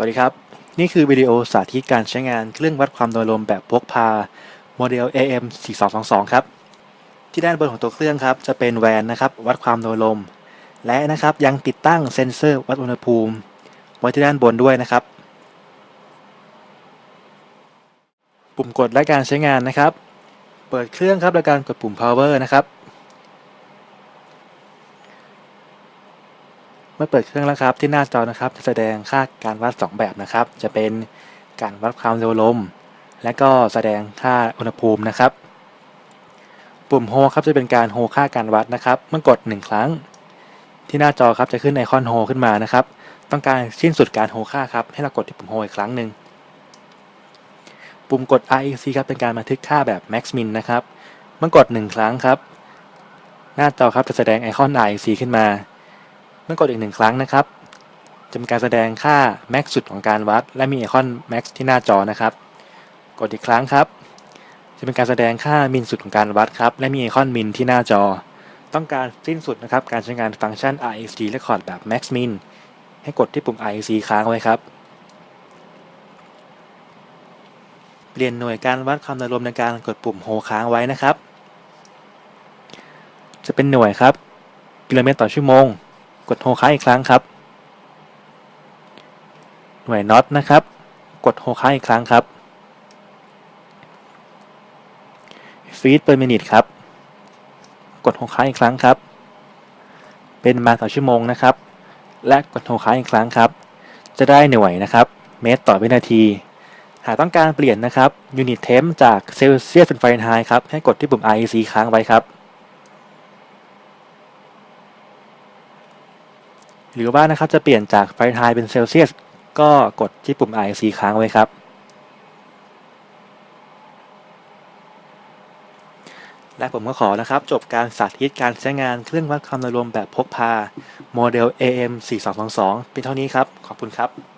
สวัสดีครับ นี่คือวิดีโอสาธิตการใช้งานเครื่องวัดความดันลมแบบพกพาโมเดล AM 4222ครับ ที่ด้านบนของตัวเครื่องครับ จะเป็นแวนนะครับ วัดความดันลม และนะครับยังติดตั้งเซ็นเซอร์วัดอุณหภูมิ ไว้ที่ด้านบนด้วยนะครับ ปุ่มกดและการใช้งานนะครับ เปิดเครื่องครับโดยการกดปุ่ม power นะครับ เมื่อเปิดเครื่องแล้วครับที่หน้าจอนะครับ จะแสดงค่าการวัด 2 แบบนะครับ จะเป็นการวัดความเร็วลม และก็แสดงค่าอุณหภูมินะครับ ปุ่มโฮครับจะเป็นการโฮค่าการวัดนะครับ เมื่อกด 1 ครั้ง ที่หน้าจอครับจะขึ้นไอคอนโฮขึ้นมานะครับ ต้องการสิ้นสุดการโฮค่าครับให้เรากดที่ปุ่มโฮอีกครั้งหนึ่งปุ่มกด REC ครับเป็นการบันทึกค่าแบบ max min นะครับ เมื่อกด 1 ครั้งครับ หน้าจอครับจะแสดงไอคอน REC ขึ้นมา เมื่อกดอีกหนึ่งครั้งนะครับ จะมีการแสดงค่า max สุดของการวัด และมีไอคอน max ที่หน้าจอนะครับ กดอีกครั้งครับ จะเป็นการแสดงค่า min สุดของการวัดครับ และมีไอคอน min ที่หน้าจอ ต้องการสิ้นสุดนะครับ การใช้งานฟังก์ชัน REC record แบบ max min ให้กดที่ปุ่ม REC ค้างไว้ครับเปลี่ยนหน่วยการวัดความดันลมในการกดปุ่มโฮค้างไว้นะครับ จะเป็นหน่วยครับ กิโลเมตรต่อชั่วโมง กดโฮค้างอีกครั้งครับ หน่วยน็อตนะครับ กดโฮค้างอีกครั้งครับฟีต per minute ครับ กดโฮค้างอีกครั้งครับ เป็นมาต่อชั่วโมงนะครับ และกดโฮค้างอีกครั้งครับ จะได้หน่วยนะครับ เมตรต่อวินาที หากต้องการเปลี่ยนนะครับยูนิตเทมจากเซลเซียสเป็นไฟเรนไฮต์ครับ ให้กดที่ปุ่ม REC ค้างไว้ครับ หรือว่านะครับจะเปลี่ยนจากไฟเรนไฮเป็นเซลเซียสก็กดที่ปุ่ม IC ค้างไว้ครับ และผมก็ขอนะครับ จบการสาธิตการใช้งานเครื่องวัดความดันลมแบบพกพา โมเดล AM 4222เป็นเท่านี้ครับ ขอบคุณครับ